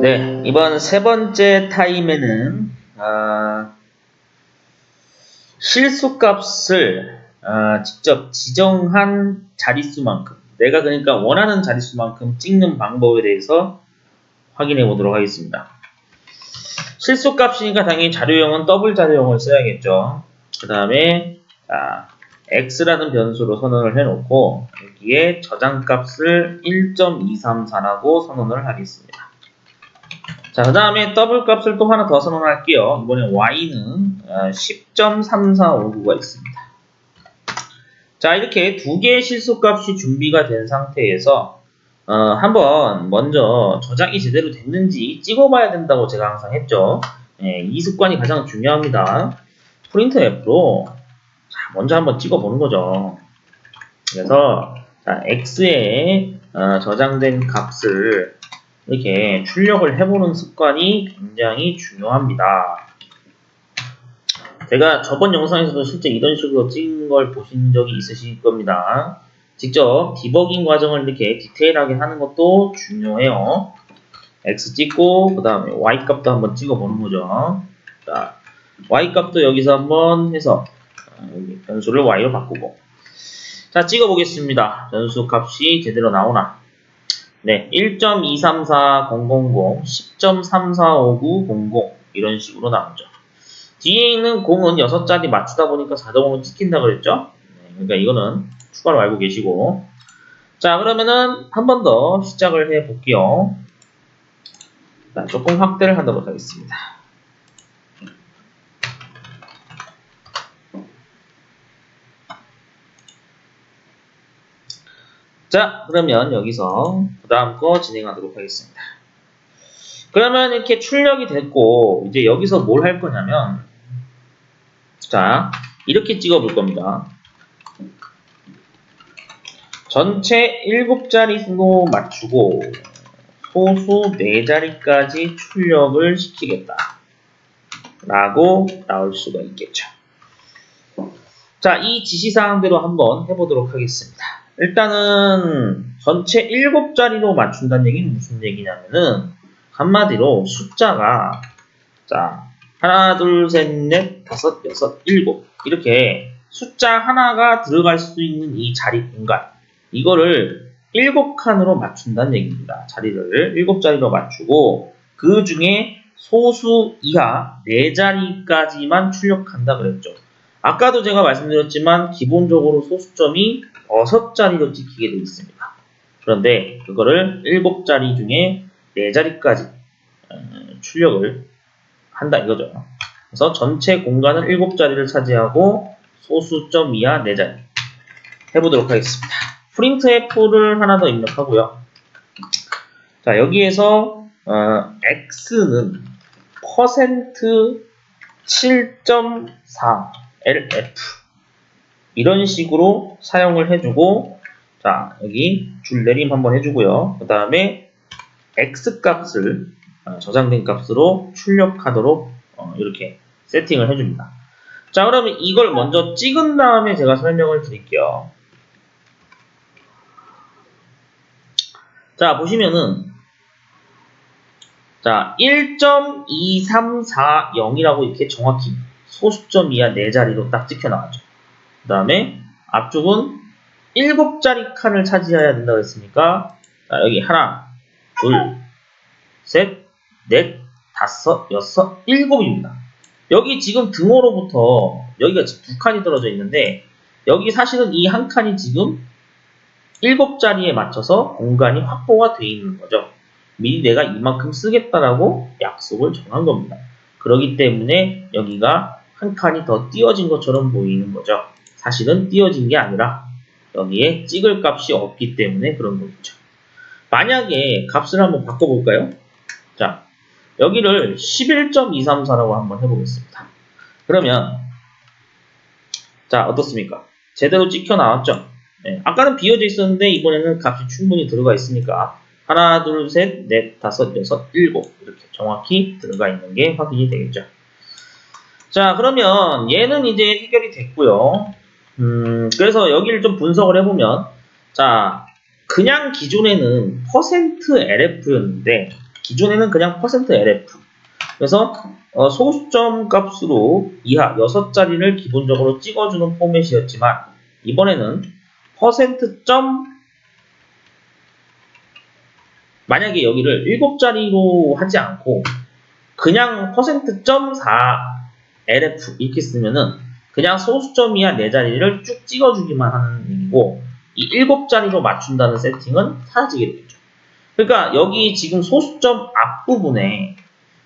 네, 이번 세 번째 타임에는 아, 실수값을 아, 직접 지정한 자릿수만큼 내가 그러니까 원하는 자릿수만큼 찍는 방법에 대해서 확인해 보도록 하겠습니다. 실수값이니까 당연히 자료형은 더블 자료형을 써야겠죠. 그 다음에 아, x라는 변수로 선언을 해놓고 여기에 저장값을 1.234라고 선언을 하겠습니다. 자, 그 다음에 더블 값을 또 하나 더 선언할게요. 이번에 y는 어, 10.3459가 있습니다. 자, 이렇게 두 개의 실수값이 준비가 된 상태에서 어, 한번 먼저 저장이 제대로 됐는지 찍어봐야 된다고 제가 항상 했죠. 예, 이 습관이 가장 중요합니다. 프린트 F로 자, 먼저 한번 찍어보는 거죠. 그래서 자, x에 어, 저장된 값을 이렇게 출력을 해보는 습관이 굉장히 중요합니다. 제가 저번 영상에서도 실제 이런 식으로 찍은 걸 보신 적이 있으실 겁니다. 직접 디버깅 과정을 이렇게 디테일하게 하는 것도 중요해요. x 찍고 그 다음에 y 값도 한번 찍어보는 거죠. 자, y 값도 여기서 한번 해서 어, 여기 변수를 y로 바꾸고 자 찍어보겠습니다. 변수 값이 제대로 나오나 네, 1.234000, 10.345900 이런 식으로 나오죠. 뒤에 있는 공은 6자리 맞추다 보니까 자동으로 찍힌다 그랬죠? 네, 그러니까 이거는 추가로 알고 계시고 자 그러면은 한 번 더 시작을 해 볼게요. 자, 조금 확대를 하도록 하겠습니다. 자, 그러면 여기서 그 다음 거 진행하도록 하겠습니다. 그러면 이렇게 출력이 됐고, 이제 여기서 뭘 할 거냐면, 자, 이렇게 찍어 볼 겁니다. 전체 7자리 수로 맞추고, 소수 4자리까지 출력을 시키겠다. 라고 나올 수가 있겠죠. 자, 이 지시사항대로 한번 해보도록 하겠습니다. 일단은 전체 7자리로 맞춘다는 얘기는 무슨 얘기냐면은 한마디로 숫자가 자 하나 둘 셋 넷 다섯 여섯 일곱 이렇게 숫자 하나가 들어갈 수 있는 이 자리 공간 이거를 7칸으로 맞춘다는 얘기입니다. 자리를 7자리로 맞추고 그 중에 소수 이하 4자리까지만 출력한다 그랬죠. 아까도 제가 말씀드렸지만 기본적으로 소수점이 6자리로 찍히게 되어 있습니다. 그런데 그거를 7자리 중에 4자리까지 출력을 한다 이거죠. 그래서 전체 공간은 7자리를 차지하고 소수점 이하 4자리 해보도록 하겠습니다. 프린트 F를 하나 더 입력하고요. 자 여기에서 어, x는 퍼센트 7.4 LF 이런 식으로 사용을 해주고 자 여기 줄 내림 한번 해주고요. 그 다음에 X 값을 어, 저장된 값으로 출력하도록 어, 이렇게 세팅을 해줍니다. 자 그러면 이걸 먼저 찍은 다음에 제가 설명을 드릴게요. 자 보시면은 자 1.2340이라고 이렇게 정확히 소수점 이하 4자리로 딱 찍혀 나왔죠. 그 다음에 앞쪽은 7자리 칸을 차지해야 된다고 했으니까 자, 여기 하나, 둘, 셋, 넷, 다섯, 여섯, 일곱입니다. 여기 지금 등호로부터 여기가 지금 두 칸이 떨어져 있는데 여기 사실은 이 한 칸이 지금 7자리에 맞춰서 공간이 확보가 되어 있는 거죠. 미리 내가 이만큼 쓰겠다라고 약속을 정한 겁니다. 그렇기 때문에 여기가 한 칸이 더 띄어진 것처럼 보이는 거죠. 사실은 띄어진 게 아니라 여기에 찍을 값이 없기 때문에 그런 거겠죠. 만약에 값을 한번 바꿔볼까요? 자, 여기를 11.234라고 한번 해보겠습니다. 그러면 자 어떻습니까? 제대로 찍혀 나왔죠? 네, 아까는 비어져 있었는데 이번에는 값이 충분히 들어가 있으니까 하나, 둘, 셋, 넷, 다섯, 여섯, 일곱 이렇게 정확히 들어가 있는 게 확인이 되겠죠. 자 그러면 얘는 이제 해결이 됐고요. 음, 그래서 여기를 좀 분석을 해보면 자 그냥 기존에는 퍼센트 %LF였는데 기존에는 그냥 %lf. 그래서 어, 소수점 값으로 이하 6자리를 기본적으로 찍어주는 포맷이었지만 이번에는 퍼센트점 만약에 여기를 7자리로 하지 않고 그냥 퍼센트점 4 LF 이렇게 쓰면은 그냥 소수점 이하 4자리를 쭉 찍어주기만 하는 얘기고 이 7자리로 맞춘다는 세팅은 사라지게 되겠죠. 그러니까 여기 지금 소수점 앞부분에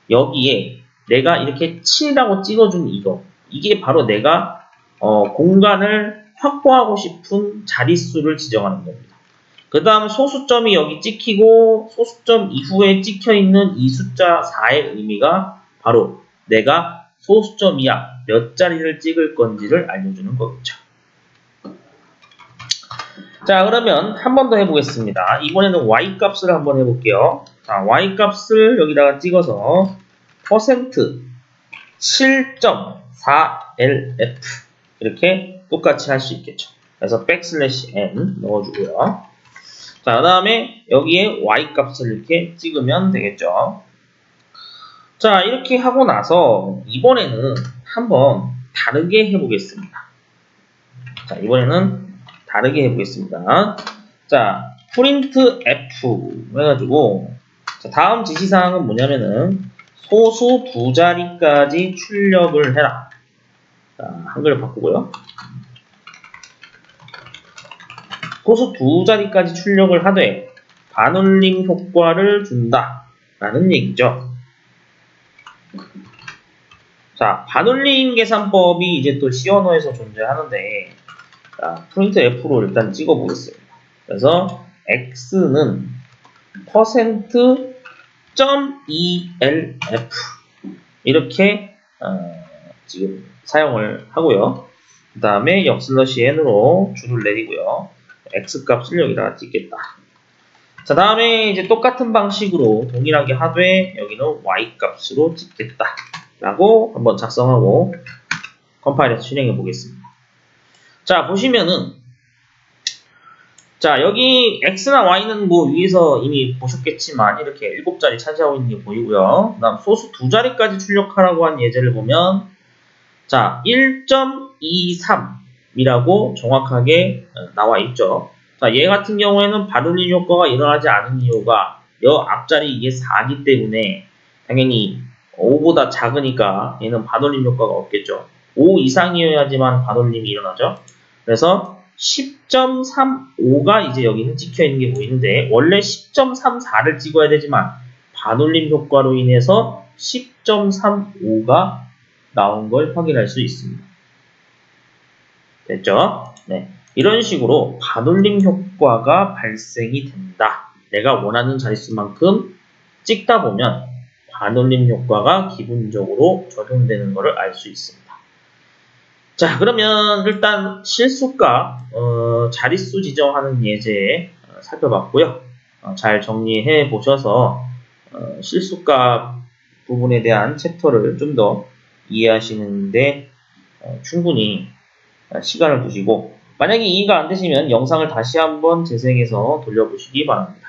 여기에 내가 이렇게 7이라고 찍어준 이거 이게 바로 내가 어, 공간을 확보하고 싶은 자릿수를 지정하는 겁니다. 그 다음 소수점이 여기 찍히고 소수점 이후에 찍혀 있는 이 숫자 4의 의미가 바로 내가 소수점 이하 몇 자리를 찍을 건지를 알려주는 거겠죠. 자 그러면 한 번 더 해보겠습니다. 이번에는 y 값을 한번 해볼게요. 자 y 값을 여기다가 찍어서 퍼센트 7.4lf 이렇게 똑같이 할 수 있겠죠. 그래서 백슬래시 n 넣어주고요. 자, 그 다음에 여기에 y 값을 이렇게 찍으면 되겠죠. 자, 이렇게 하고 나서 이번에는 한번 다르게 해보겠습니다. 자, 이번에는 다르게 해보겠습니다. 자, 프린트 f 해가지고 자, 다음 지시사항은 뭐냐면은 소수 두 자리까지 출력을 해라. 자, 한글 바꾸고요. 소수 두 자리까지 출력을 하되 반올림 효과를 준다. 라는 얘기죠. 자, 반올림 계산법이 이제 또 언어에서 존재하는데, 자, 프린트 F로 일단 찍어 보겠습니다. 그래서 X는 .elf 이렇게 어, 지금 사용을 하고요. 그 다음에 역슬러시 n으로 줄을 내리고요. x 값을 여기다가 찍겠다. 자 다음에 이제 똑같은 방식으로 동일하게 하되 여기는 y 값으로 찍겠다. 라고 한번 작성하고 컴파일해서 실행해 보겠습니다. 자 보시면은 자 여기 x나 y는 뭐 위에서 이미 보셨겠지만 이렇게 7자리 차지하고 있는 게 보이고요. 그 다음 소수 두 자리까지 출력하라고 한 예제를 보면 자 1.23 이라고 정확하게 어, 나와 있죠. 자, 얘 같은 경우에는 바르니 효과가 일어나지 않은 이유가 여 앞자리 이게 4기 때문에 당연히 5보다 작으니까 얘는 반올림 효과가 없겠죠. 5 이상이어야지만 반올림이 일어나죠. 그래서 10.35가 이제 여기는 찍혀 있는 게 보이는데 원래 10.34를 찍어야 되지만 반올림 효과로 인해서 10.35가 나온 걸 확인할 수 있습니다. 됐죠? 네. 이런 식으로 반올림 효과가 발생이 된다. 내가 원하는 자릿수만큼 찍다 보면 반올림 효과가 기본적으로 적용되는 것을 알 수 있습니다. 자, 그러면 일단 실수값, 어, 자릿수 지정하는 예제 어, 살펴봤고요. 어, 잘 정리해 보셔서 어, 실수값 부분에 대한 챕터를 좀 더 이해하시는데 어, 충분히 어, 시간을 두시고 만약에 이해가 안 되시면 영상을 다시 한번 재생해서 돌려보시기 바랍니다.